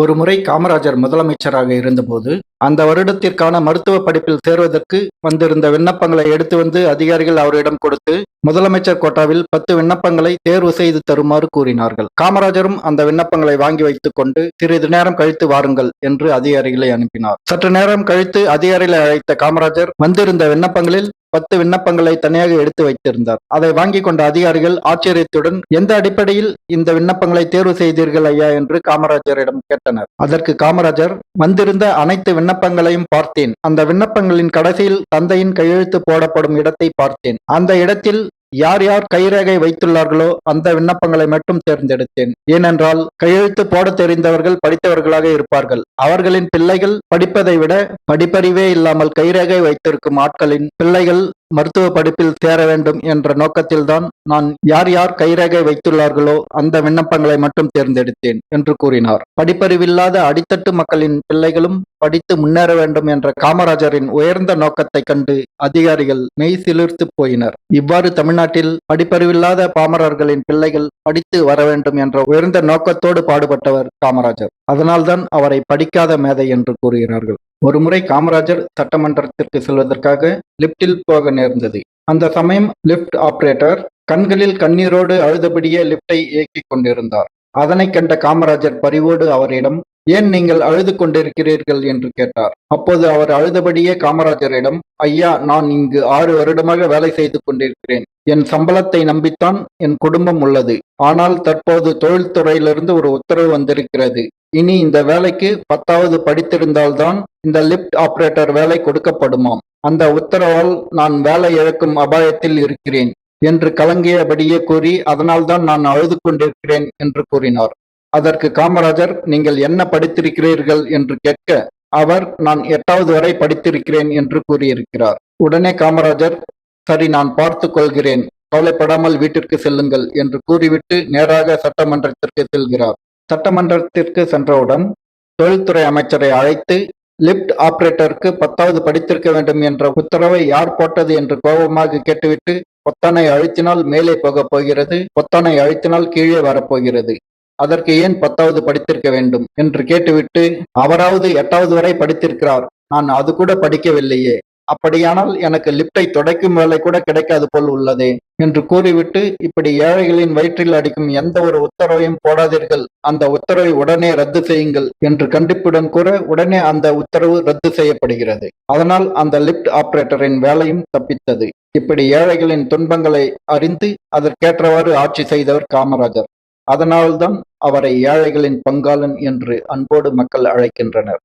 ஒருமுறை காமராஜர் முதலமைச்சராக இருந்தபோது அந்த வருடத்திற்கான மருத்துவ படிப்பில் சேர்வதற்கு வந்திருந்த விண்ணப்பங்களை எடுத்து வந்து அதிகாரிகள் அவரிடம் கொடுத்து முதலமைச்சர் கோட்டாவில் பத்து விண்ணப்பங்களை தேர்வு செய்து தருமாறு கூறினார்கள். காமராஜரும் அந்த விண்ணப்பங்களை வாங்கி வைத்துக் கொண்டு சிறிது நேரம் கழித்து வாருங்கள் என்று அதிகாரிகளை அனுப்பினார். சற்று நேரம் கழித்து அதிகாரிகளை அழைத்த காமராஜர் வந்திருந்த விண்ணப்பங்களில் பத்து விண்ணப்பங்களை தனியாக எடுத்து வைத்திருந்தார். அதை வாங்கி கொண்ட அதிகாரிகள் ஆச்சரியத்துடன் எந்த அடிப்படையில் இந்த விண்ணப்பங்களை தேர்வு செய்தீர்கள் ஐயா? என்று காமராஜரிடம் கேட்டனர். அதற்கு காமராஜர் வந்திருந்த அனைத்து விண்ணப்பங்களையும் பார்த்தேன். அந்த விண்ணப்பங்களின் கடைசியில் தந்தையின் கையெழுத்து போடப்படும் இடத்தை பார்த்தேன். அந்த இடத்தில் யார் யார் கைரேகை வைத்துள்ளார்களோ அந்த விண்ணப்பங்களை மட்டும் தேர்ந்தெடுத்தேன். ஏனென்றால் கையெழுத்து போட தெரிந்தவர்கள் படித்தவர்களாக இருப்பார்கள். அவர்களின் பிள்ளைகள் படிப்பதை விட படிப்பறிவே இல்லாமல் கைரேகை வைத்திருக்கும் ஆட்களின் பிள்ளைகள் மருத்துவ படிப்பில் சேர வேண்டும் என்ற நோக்கத்தில்தான் நான் யார் யார் கைரேகை வைத்துள்ளார்களோ அந்த விண்ணப்பங்களை மட்டும் தேர்ந்தெடுத்தேன் என்று கூறினார். படிப்பறிவில்லாத அடித்தட்டு மக்களின் பிள்ளைகளும் படித்து முன்னேற வேண்டும் என்ற காமராஜரின் உயர்ந்த நோக்கத்தை கண்டு அதிகாரிகள் மெய் சிலிர்த்து போயினர். இவ்வாறு தமிழ்நாட்டில் படிப்பறிவில்லாத பாமரர்களின் பிள்ளைகள் படித்து வர வேண்டும் என்ற உயர்ந்த நோக்கத்தோடு பாடுபட்டவர் காமராஜர். அதனால்தான் அவரை படிக்காத மேதை என்று கூறுகிறார்கள். ஒருமுறை காமராஜர் சட்டமன்றத்திற்கு செல்வதற்காக லிப்டில் போக நேர்ந்தது. அந்த சமயம் லிப்ட் ஆபரேட்டர் கண்களில் கண்ணீரோடு அழுதபடியே லிப்டை இயக்கிக் கொண்டிருந்தார். அதனை கண்ட காமராஜர் பரிவோடு அவரிடம் ஏன் நீங்கள் அழுது கொண்டிருக்கிறீர்கள்? என்று கேட்டார். அப்போது அவர் அழுதபடியே காமராஜரிடம் ஐயா நான் இங்கு ஆறு வருடமாக வேலை செய்து கொண்டிருக்கிறேன். என் சம்பளத்தை நம்பித்தான் என் குடும்பம் உள்ளது. ஆனால் தற்போது தொழில்துறையிலிருந்து ஒரு உத்தரவு வந்திருக்கிறது. இனி இந்த வேலைக்கு பத்தாவது படித்திருந்தால்தான் இந்த லிப்ட் ஆபரேட்டர் வேலை கொடுக்கப்படுமாம். அந்த உத்தரவால் நான் வேலை இழக்கும் அபாயத்தில் இருக்கிறேன் என்று கலங்கியபடியே கூறி அதனால்தான் நான் அழுது கொண்டிருக்கிறேன் என்று கூறினார். அதற்கு காமராஜர் நீங்கள் என்ன படித்திருக்கிறீர்கள் என்று கேட்க அவர் நான் எட்டாவது வரை படித்திருக்கிறேன் என்று கூறியிருக்கிறார். உடனே காமராஜர் சரி நான் பார்த்து கொள்கிறேன். கவலைப்படாமல் வீட்டிற்கு செல்லுங்கள் என்று கூறிவிட்டு நேராக சட்டமன்றத்திற்கு செல்கிறார். சட்டமன்றத்திற்கு சென்றவுடன் தொழில்துறை அமைச்சரை அழைத்து லிப்ட் ஆபரேட்டருக்கு பத்தாவது படித்திருக்க வேண்டும் என்ற உத்தரவை யார் போட்டது என்று கோபமாக கேட்டுவிட்டு பொத்தானை அழுத்தினால் மேலே போகப் போகிறது பொத்தானை அழுத்தினால் கீழே வரப்போகிறது அதற்கு ஏன் பத்தாவது படித்திருக்க வேண்டும்? என்று கேட்டுவிட்டு அவராவது எட்டாவது வரை படித்திருக்கிறார். நான் அது கூட படிக்கவில்லையே. அப்படியானால் எனக்கு லிப்டை துடைக்கும் வேலை கூட கிடைக்காது போல் உள்ளதே என்று கூறிவிட்டு இப்படி ஏழைகளின் வயிற்றில் அடிக்கும் எந்த ஒரு உத்தரவையும் போடாதீர்கள். அந்த உத்தரவை உடனே ரத்து செய்யுங்கள் என்று கண்டிப்புடன் கூற உடனே அந்த உத்தரவு ரத்து செய்யப்படுகிறது. அதனால் அந்த லிப்ட் ஆபரேட்டரின் வேலையும் தப்பித்தது. இப்படி ஏழைகளின் துன்பங்களை அறிந்து அதற்கேற்றவாறு ஆட்சி செய்தவர் காமராஜர். அதனால்தான் அவரை ஏழைகளின் பங்காளன் என்று அன்போடு மக்கள் அழைக்கின்றனர்.